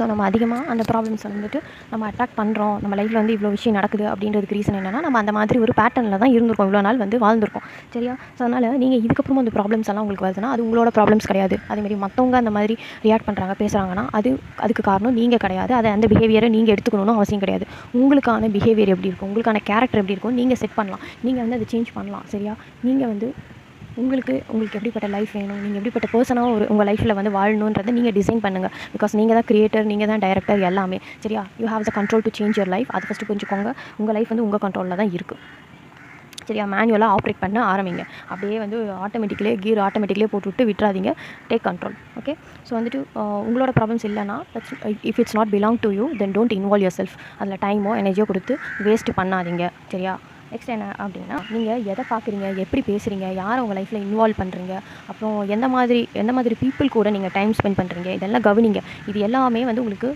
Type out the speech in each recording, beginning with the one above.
So நம்ம அதிகமாக அந்த ப்ராப்ளம்ஸை வந்துட்டு நம்ம அட்ராக்ட் பண்ணுறோம் நம்ம லைஃப்பில் வந்து இவ்வளோ விஷயம் நடக்குது அப்படின்றதுக்கு ரீசன் என்னென்னா நம்ம அந்த மாதிரி ஒரு பேட்டர்னில் தான் இருந்திருக்கோம். இவ்வளோ நாள் வந்து வாழ்ந்திருக்கோம். சரியா? ஸோ அதனால் நீங்கள் இதுக்கப்புறமா அந்த ப்ராப்ளம்ஸ் எல்லாம் உங்களுக்கு வருதுன்னா அது உங்களோட ப்ராப்ளம்ஸ் கிடையாது. அதேமாதிரி மற்றவங்க அந்த மாதிரி ரியாக்ட் பண்ணுறாங்க பேசுகிறாங்கன்னா அது அதுக்கு காரணம் நீங்கள் கிடையாது. அதை அந்த பிஹேவியரை நீங்கள் எடுத்துக்கணும்னு அவசியம் கிடையாது. உங்களுக்கான பிஹேவியர் எப்படி இருக்கும்? உங்களுக்கான கேரக்டர் எப்படி இருக்கும்? நீங்கள் செட் பண்ணலாம். நீங்கள் வந்து அதை சேஞ்ச் பண்ணலாம். சரியா? நீங்கள் வந்து உங்களுக்கு உங்களுக்கு எப்படிப்பட்ட லைஃப் வேணும்? நீங்கள் எப்படிப்பட்ட பர்சனாக ஒரு உங்கள் லைஃப்பில் வந்து வாழணுன்றதை நீங்கள் டிசைன் பண்ணுங்கள் பிகாஸ் நீங்கள் தான் கிரியேட்டர் நீங்கள் தான் டைரக்டர் எல்லாமே. சரியா? You have the control to change your life அதை ஃபஸ்ட்டு புரிஞ்சுக்கோங்க. உங்கள் லைஃப் வந்து உங்கள் கண்ட்ரோலில் தான் இருக்குது சரியா? மேனுவலாக ஆப்ரேட் பண்ண ஆரம்பிங்க. அப்படியே வந்து ஆட்டோமேட்டிக்கலே கீர் ஆட்டோமேட்டிக்கலே போட்டு விட்டு விட்டுறாதீங்க. டேக் கண்ட்ரோல் ஓகே ஸோ வந்துட்டு உங்களோட ப்ராப்ளம்ஸ் இல்லைன்னா if it's not belong to you then don't involve yourself அதில் டைமோ எனர்ஜியோ கொடுத்து வேஸ்ட்டு பண்ணாதீங்க. சரியா? நெக்ஸ்ட் என்ன அப்படின்னா நீங்கள் எதை பார்க்குறீங்க எப்படி பேசுகிறீங்க யாரை உங்கள் லைஃப்பில் இன்வால்வ் பண்ணுறீங்க அப்புறம் எந்த மாதிரி எந்த மாதிரி பீப்புள் கூட நீங்கள் டைம் ஸ்பெண்ட் பண்ணுறீங்க இதெல்லாம் கவனிங்க. இது எல்லாமே வந்து உங்களுக்கு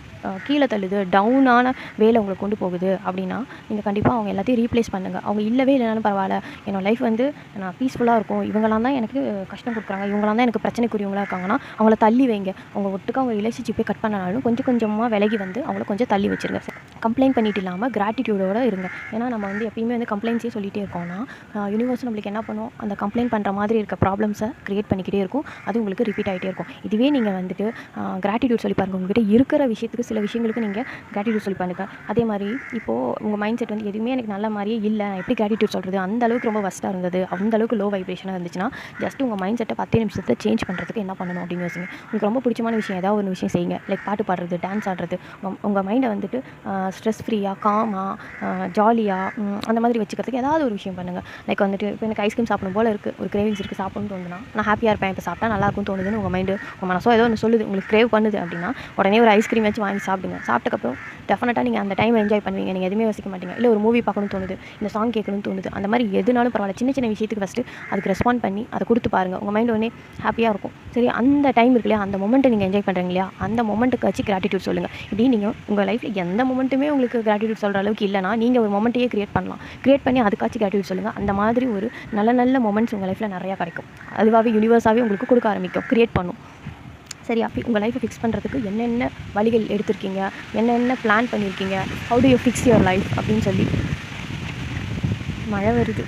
கீழே தள்ளுது டவுனான வேலை உங்களை கொண்டு போகுது அப்படின்னா நீங்கள் கண்டிப்பாக அவங்க எல்லாத்தையும் ரீப்ளேஸ் பண்ணுங்கள் அவங்க இல்லவே இல்லைனாலும் பரவாயில்ல. என்னோடய லைஃப் வந்து நான் பீஸ்ஃபுல்லாக இருக்கும். இவங்களாம் தான் எனக்கு கஷ்டம் கொடுக்குறாங்க. இவங்களாம் தான் எனக்கு பிரச்சனைக்குரியவங்களா இருக்காங்கன்னா அவங்கள தள்ளி வைங்க. அவங்க ஒட்டுக்க அவங்க ரிலேஷன்ஷிப்பே கட் பண்ணனாலும் கொஞ்சம் கொஞ்சமாக விலகி வந்து அவங்கள கொஞ்சம் தள்ளி வச்சுருங்க. கம்ப்ளைண்ட் பண்ணிட்டு இல்லாமல் கிராட்டிடியூடோடு இருங்க. ஏன்னா நம்ம வந்து எப்பயுமே வந்து கம்ப்ளைண்ட்ஸே சொல்லிகிட்டே இருக்கோம்னா யூனிவர்ஸ் நம்மளுக்கு என்ன பண்ணும்? அந்த கம்ப்ளைண்ட் பண்ணுற மாதிரி இருக்க ப்ராப்ளம்ஸை க்ரியேட் பண்ணிக்கிட்டே இருக்கும். அது உங்களுக்கு ரிப்பீட் ஆகிட்டே இருக்கும். இதுவே நீங்கள் வந்துட்டு கிராட்டிடியூட் சொல்லி பாருங்க. உங்ககிட்ட இருக்கிற விஷயத்துக்கு சில விஷயங்களுக்கு நீங்கள் கிராட்டிடியூட் சொல்லி பாருங்கள் அதே மாதிரி இப்போது உங்கள் மைண்ட் செட் வந்து எதுவுமே எனக்கு நல்ல மாதிரியே இல்லை. நான் எப்படி கிராட்டிடியூட் சொல்கிறது அந்த அளவுக்கு ரொம்ப வஸ்ட்டாக இருந்தது. அந்த அளவுக்கு லோ வைப்ரேஷனாக இருந்துச்சுன்னா ஜஸ்ட் உங்கள் மைண்ட் செட்டை பத்தே நிமிஷத்தை சேஞ்ச் பண்ணுறதுக்கு என்ன பண்ணணும் அப்படின்னு யோசிங்க. உங்களுக்கு ரொம்ப பிடிச்சமான விஷயம் ஏதாவது ஒரு விஷயம் செய்யுங்க. லைக் பாட்டு பாடுறது டான்ஸ் ஆடுறது. உங்கள் மைண்டை வந்துட்டு ஸ்ட்ரெஸ் ஃப்ரீயாக காமாக ஜாலியாக அந்த மாதிரி வச்சுக்கிறதுக்கு ஏதாவது ஒரு விஷயம் பண்ணுங்கள் லைக் வந்துட்டு இப்போ எனக்கு ஐஸ்கிரீம் சாப்பிடும் போல இருக்குது ஒரு கிரேவிங்ஸ் இருக்குது சாப்பிடணும்னு தோணுதுன்னா நான் ஹாப்பியாக இருப்பேன். இப்போ சாப்பிட்டா நல்லா இருக்கும் தோணுதுன்னு உங்கள் மைண்டு உங்கள் மனசோ ஏதோ ஒன்று சொல்லுது. உங்களுக்கு கிரேவ் பண்ணுது அப்படின்னா உடனே ஒரு ஐஸ்கிரீம் வச்சு வாங்கி சாப்பிடுங்க. சாப்பிட்டக்கப்புறம் டெஃபினட்டாக நீங்கள் அந்த டைம் என்ஜாய் பண்ணுவீங்க. நீங்கள் எதுவுமே யோசிக்க மாட்டீங்க. இல்லை ஒரு மூவி பார்க்கணும்னு தோணுது இந்த சாங் கேட்கணும்னு தோணுது. அந்த மாதிரி எதுனாலும் பரவாயில்ல. சின்ன சின்ன விஷயத்துக்கு ஃபஸ்ட்டு அதுக்கு ரெஸ்பாண்ட் பண்ணி அதை கொடுத்து பாருங்கள் உங்கள் மைண்ட் உடனே ஹாப்பியாக இருக்கும். சரி அந்த டைம் இருக்கு இல்லையா? அந்த மொமெண்ட்டை நீங்கள் என்ஜாய் பண்ணுறீங்க இல்லையா? அந்த மொமெண்ட்டுக்கு வச்சு கிராட்டிடியூட் சொல்லுங்கள் இப்படி நீங்கள் உங்கள் லைஃப்பில் எந்த மொமெண்ட்டுமே உங்களுக்கு கிராட்டிடியூட் சொல்கிற அளவுக்கு இல்லைனா நீங்கள் ஒரு மொமெண்ட்டையே கிரியேட் பண்ணலாம். கிரியேட் பண்ணி அதுக்காச்சும் கிராட்டிடியூட் சொல்லுங்கள் அந்த மாதிரி ஒரு நல்ல நல்ல மொமெண்ட்ஸ் உங்கள் லைஃப்பில் நிறையா கிடைக்கும். அதுவாகவே யூனிவர்ஸாகவே உங்களுக்கு கொடுக்க ஆரம்பிக்கும். கிரியேட் பண்ணும். சரி அப்படி உங்கள் லைஃப்பை ஃபிக்ஸ் பண்ணுறதுக்கு என்னென்ன வழிகள் எடுத்திருக்கீங்க? என்னென்ன பிளான் பண்ணியிருக்கீங்க how to you fix your life அப்படின்னு சொல்லி மழை வருது.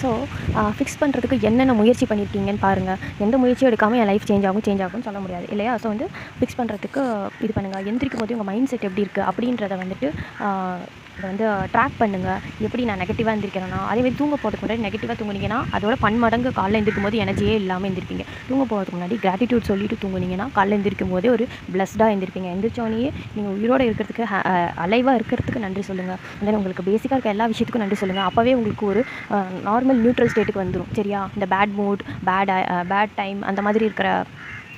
ஸோ ஃபிக்ஸ் uh, பண்ணுறதுக்கு என்னென்ன முயற்சி பண்ணியிருக்கீங்கன்னு பாருங்கள் எந்த முயற்சியும் எடுக்காமல் என் லைஃப் சேஞ்ச் ஆகும் சேஞ்ச் ஆகும்னு சொல்ல முடியாது. இல்லையா? ஸோ வந்து ஃபிக்ஸ் பண்ணுறதுக்கு இது பண்ணுங்கள் எந்திரிக்கும் போது உங்கள் மைண்ட் செட் எப்படி இருக்குது அப்படின்றத வந்துட்டு uh, இதை வந்து ட்ராக் பண்ணுங்கள் எப்படி நான் நெகட்டிவாக இருந்திருக்கிறேன்னா அதேமாதிரி தூங்க போகிறதுக்கு முன்னாடி நெகட்டிவாக தூங்குனீங்கன்னா அதோட பன்மடங்கு காலைல எழுந்திருக்கும் போது எனர்ஜியே இல்லாமல் எந்திருப்பீங்க. தூங்க போகிறதுக்கு முன்னாடி கிராட்டிடியூட் சொல்லிட்டு தூங்குனீங்கன்னா காலைல எழுந்திருக்கும் போதே ஒரு பிளஸ்டாக எழுந்திருப்பீங்க எந்திரிச்சோடனே நீங்கள் உயிரோட இருக்கிறதுக்கு அலைவாக இருக்கிறதுக்கு நன்றி சொல்லுங்கள் தென் உங்களுக்கு பேசிக்காக இருக்க எல்லா விஷயத்துக்கும் நன்றி சொல்லுங்கள் அப்போவே உங்களுக்கு ஒரு நார்மல் நியூட்ரல் ஸ்டேட்டுக்கு வந்துடும் சரியா? இந்த bad mood bad bad time அந்த மாதிரி இருக்கிற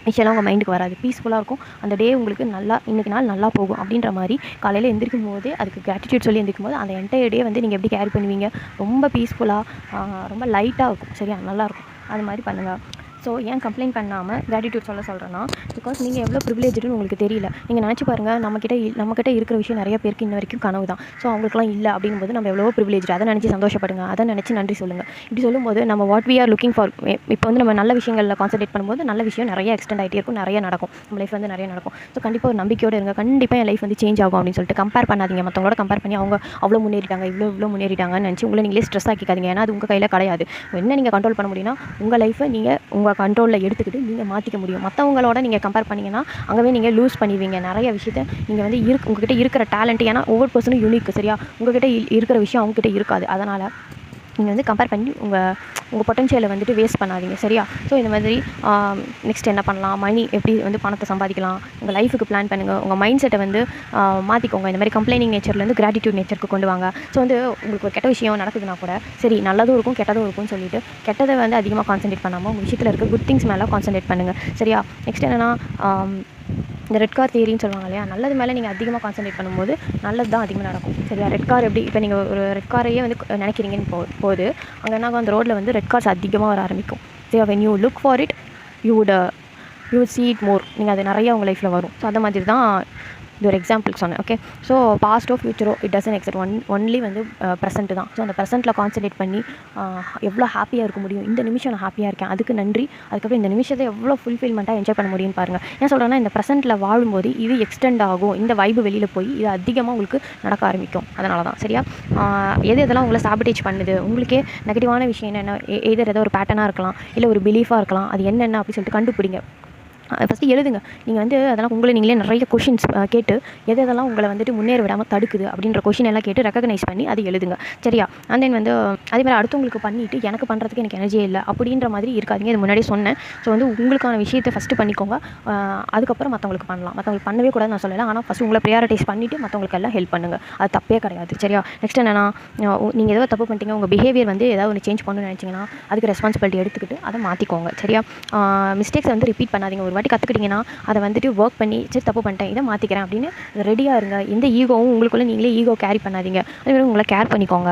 விஷயம்லாம் உங்கள் மைண்டுக்கு வராது. பீஸ்ஃபுல்லாக இருக்கும். அந்த டே உங்களுக்கு நல்லா இன்றைக்கி நாள் நல்லா போகும் அப்படின்ற மாதிரி காலையில் எந்திரிக்கும் போதே அதுக்கு கிராட்டிடியூட் சொல்லி எந்திரிக்கும் போது அந்த என்டையர் டே வந்து நீங்கள் எப்படி கேரி பண்ணுவீங்க? ரொம்ப பீஸ்ஃபுல்லாக ரொம்ப லைட்டாக இருக்கும். சரியா? நல்லாயிருக்கும் அது மாதிரி பண்ணுங்கள் ஸோ ஏன் கம்ப்ளைண்ட் பண்ணாமல் கிராட்டிடியூட் சொல்ல சொல்கிறேன்னா பிகாஸ் நீங்கள் எவ்வளோ ப்ரிவிலேஜ்னு உங்களுக்கு தெரியல. நீங்கள் நினச்சி பாருங்கள் நம்மக்கிட்ட நம்மக்கிட்ட இருக்கிற விஷயம் நிறைய பேருக்கு இன்ன வரைக்கும் கனவு தான். ஸோ அவங்களுக்குலாம் இல்லை அப்படிங்கும்போது நம்ம எவ்வளோ ப்ரிவிலேஜ் அதை நினச்சி சந்தோஷப்படுங்க. அதை நினச்சி நன்றி சொல்லுங்கள் இப்படி சொல்லும்போது நம்ம what we are looking for இப்போ வந்து நம்ம நல்ல விஷயங்களில் கான்சன்ட்ரேட் பண்ணும்போது நல்ல விஷயம் நிறைய எக்ஸ்டெண்ட் ஆகிட்டே இருக்கும் நிறைய நடக்கும். நம்ம லைஃப் வந்து நிறைய நடக்கும். ஸோ கண்டிப்பாக ஒரு நம்பிக்கையோடு இருங்க. கண்டிப்பாக என் லைஃப் வந்து சேஞ்ச் ஆகும் அப்படின்னு சொல்லிட்டு கம்பேர் பண்ணாதீங்க. மற்றவங்களோட கம்பேர் பண்ணி அவங்க அவ்வளோ முன்னேறிட்டாங்க இவ்வளோ இவ்வளோ முன்னேறிட்டாங்கன்னு நினச்சி உங்களை நீங்களே ஸ்ட்ரெஸ் ஆக்கிக்காதீங்க ஏன்னா அது உங்கள் கையில் கிடையாது. என்ன நீங்கள் கண்ட்ரோல் பண்ண முடியும்னா உங்கள் லைஃப்பை நீங்கள் உங்கள் கண்ட்ரோலில் எடுத்துக்கிட்டு நீங்கள் மாற்றிக்க முடியும். மற்றவங்களோட நீங்கள் கம்பேர் பண்ணிங்கன்னா அங்கேவே நீங்கள் லூஸ் பண்ணிடுவீங்க. நிறைய விஷயத்த நீங்கள் வந்து இருக்கு உங்ககிட்ட இருக்கிற டேலண்ட் ஏன்னா ஒவ்வொரு பர்சனும் யூனிக் சரியா? உங்ககிட்ட இருக்கிற விஷயம் அவங்ககிட்ட இருக்காது. அதனால் நீங்கள் வந்து கம்பேர் பண்ணி உங்கள் உங்கள் பொட்டன்ஷியலை வந்துட்டு வேஸ்ட் பண்ணாதீங்க சரியா? ஸோ இந்த மாதிரி நெக்ஸ்ட் என்ன பண்ணலாம்? மணி எப்படி வந்து பணத்தை சம்பாதிக்கலாம்? உங்கள் லைஃபுக்கு பிளான் பண்ணுங்கள் உங்கள் மைண்ட் செட்டை வந்து மாற்றிக்கோங்க இந்த மாதிரி கம்ப்ளைனிங் நேச்சர்லேருந்து கிராட்டிடியூட் நேச்சருக்கு கொண்டு வாங்க. ஸோ வந்து உங்களுக்கு ஒரு கெட்ட விஷயம் நடக்குதுன்னா கூட சரி நல்லதும் இருக்கும் கெட்டதும் இருக்கும்னு சொல்லிட்டு கெட்டதை வந்து அதிகமாக கான்சன்ட்ரேட் பண்ணாமல் உங்கள் விஷயத்தில் இருக்க குட் திங்ஸ் மேலே கான்சன்ட்ரேட் பண்ணுங்கள் சரியா? நெக்ஸ்ட் என்னென்னா இந்த ரெட் கார் தேரின்னு சொல்லுவாங்க இல்லையா? நல்லது மேலே நீங்கள் அதிகமாக கான்சன்ட்ரேட் பண்ணும்போது நல்லது தான் அதிகமாக நடக்கும். சரியா? ரெட் கார் எப்படி இப்போ நீங்கள் ஒரு ரெட் காரையே வந்து நினைக்கிறீங்கன்னு போ போது அங்கே என்ன ஆகும், அந்த ரோட்டில் வந்து ரெட் கார்ஸ் அதிகமாக வர ஆரம்பிக்கும். சரியா? When you look for it you would you see it more நீங்கள் அது நிறைய உங்கள் லைஃப்பில் வரும். ஸோ அந்த மாதிரி தான் இது ஒரு எக்ஸாம்பிள் சொன்னேன் ஓகே ஸோ பாஸ்ட்டோ ஃப்யூச்சரோ it doesn't exist one only வந்து uh, ப்ரெசென்ட் தான். ஸோ அந்த ப்ரெசென்ட்டில் கான்சன்ட்ரேட் பண்ணி uh, எவ்வளோ ஹாப்பியாக இருக்க முடியும் இந்த நிமிஷம் நான் ஹாப்பியாக இருக்கேன் அதுக்கு நன்றி. அதுக்கப்புறம் இந்த நிமிஷத்தை எவ்வளோ ஃபுல்ஃபில்மெண்ட்டாக என்ஜாய் பண்ண முடியும்னு பாருங்கள் ஏன் சொல்கிறேன்னா இந்த ப்ரெசென்ட்டில் வாழும்போது இது எக்ஸ்டெண்ட் ஆகும். இந்த வைப்பு வெளியில் போய் இது அதிகமாக உங்களுக்கு நடக்க ஆரம்பிக்கும். அதனால தான் சரியா? எது எதெல்லாம் உங்களை சாபிட்டேஜ் பண்ணுது? உங்களுக்கே நெகட்டிவான விஷயம் என்னென்ன? எதர் ஏதோ ஒரு பேட்டர்னாக இருக்கலாம் இல்லை ஒரு பிலீஃபாக இருக்கலாம் அது என்னென்ன அப்படின்னு சொல்லிட்டு கண்டுபிடிங்க. ஃபஸ்ட்டு எழுதுங்க. நீங்கள் வந்து அதெல்லாம் உங்களை நீங்களே நிறைய கொஷின்ஸ் கேட்டு எது எதெல்லாம் உங்களை வந்துட்டு முன்னேற விடாமல் தடுக்குது அப்படின்ற கொஷின் எல்லாம் கேட்டு ரெக்கக்னைஸ் பண்ணி அதை எழுதுங்க. சரியா? அண்ட் தென் வந்து அதே மாதிரி அடுத்தவங்களுக்கு பண்ணிவிட்டு எனக்கு பண்ணுறதுக்கு எனக்கு எனர்ஜியே இல்லை அப்படின்ற மாதிரி இருக்காதீங்க. இது முன்னாடியே சொன்னேன். ஸோ வந்து உங்களுக்கான விஷயத்தை ஃபஸ்ட்டு பண்ணிக்கோங்க. அதுக்கப்புறம் மற்றவங்களுக்கு பண்ணலாம். மற்றவங்களுக்கு பண்ணவே கூடாது நான் சொல்லலை. ஆனால் ஃபஸ்ட்டு உங்களை ப்ரியாரிட்டைஸ் பண்ணிவிட்டு மற்றவங்களுக்கு எல்லாம் ஹெல்ப் பண்ணுங்கள் அது தப்பே கிடையாது. சரியா? நெக்ஸ்ட் என்னன்னா நீங்கள் ஏதோ தப்பு பண்ணிட்டீங்க. உங்கள் பிஹேவியர் வந்து ஏதாவது ஒன்று சேஞ்ச் பண்ணணும்னு நினச்சிங்கன்னா அதுக்கு ரெஸ்பான்சிபிலிட்டி எடுத்துக்கிட்டு அதை மாற்றிக்கோங்க சரியா? மிஸ்டேக்ஸை வந்து ரிப்பீட் பண்ணாதீங்க. ஒரு வாட்டி கற்றுக்கிட்டிங்கன்னா அதை வந்துட்டு ஒர்க் பண்ணி சரி தப்பு பண்ணிட்டேன் இதை மாற்றிக்கிறேன் அப்படின்னு ரெடியாக இருங்க. எந்த ஈகோவும் உங்களுக்குள்ளே நீங்களே ஈகோ கேரி பண்ணாதீங்க. அதேமாதிரி உங்களை கேர் பண்ணிக்கோங்க.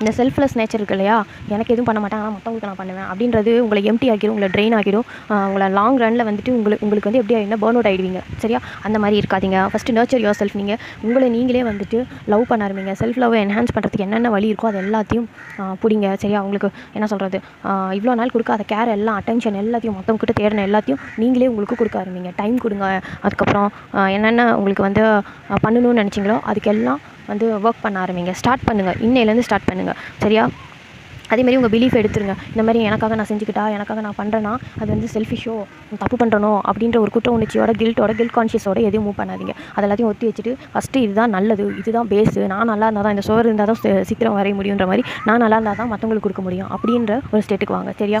இந்த செல்ஃப்லெஸ் நேச்சர் இருக்கு இல்லையா? எனக்கு எதுவும் பண்ண மாட்டாங்க ஆனால் மற்றவங்களுக்கு நான் பண்ணுவேன் அப்படின்றது உங்களை எம்டி ஆகிடும் உங்களை ட்ரெயின் ஆகிடும் உங்களை லாங் ரனில் வந்துட்டு உங்களுக்கு உங்களுக்கு வந்து எப்படி ஆகிடும்னா பேர்ன் அவுட் ஆகிடுவீங்க சரியா? அந்த மாதிரி இருக்காதீங்க. ஃபஸ்ட்டு நர்ச்சர் யோர் செல்ஃப் நீங்கள் உங்களை நீங்களே வந்துட்டு லவ் பண்ண ஆரம்பிங்க. செல்ஃப் லவ் என்ஹான்ஸ் பண்ணுறதுக்கு என்னென்ன வழி இருக்கோ அது எல்லாத்தையும் பிடிங்க சரியா? உங்களுக்கு என்ன சொல்கிறது இவ்வளோ நாள் கொடுக்காத கேர் எல்லாம் அட்டென்ஷன் எல்லாத்தையும் மற்றவங்ககிட்ட தேடின எல்லாத்தையும் நீங்களே உங்களுக்கு கொடுக்க ஆரம்பிங்க. டைம் கொடுங்க. அதுக்கப்புறம் என்னென்ன உங்களுக்கு வந்து பண்ணணும்னு நினச்சிங்களோ அதுக்கெல்லாம் வந்து ஒர்க் பண்ண ஆரம்பிங்க. ஸ்டார்ட் பண்ணுங்கள் இன்னையிலேருந்து ஸ்டார்ட் பண்ணுங்கள் சரியா? அதே மாதிரி உங்கள் பிலீஃப் எடுத்துருங்க. இந்த மாதிரி எனக்காக நான் செஞ்சுக்கிட்டா எனக்காக நான் பண்ணுறேன்னா அது வந்து செல்ஃபிஷோ தப்பு பண்ணுறனோ அப்படின்ற ஒரு குற்ற உணர்ச்சியோட கில்ட்டோட கில்ட் கான்ஷியஸோட எதுவும் மூவ் பண்ணாதீங்க. அதெல்லாத்தையும் ஒத்தி வச்சுட்டு ஃபஸ்ட்டு இதுதான் நல்லது. இதுதான் பேஸு நான் நல்லா இருந்தால் தான் இந்த சோறு இருந்தால் தான் சீக்கிரம் வரைய முடியுன்ற மாதிரி நான் நல்லா இருந்தால் தான் மற்றவங்களுக்கு கொடுக்க முடியும் அப்படின்ற ஒரு ஸ்டேட்டுக்கு வாங்க. சரியா?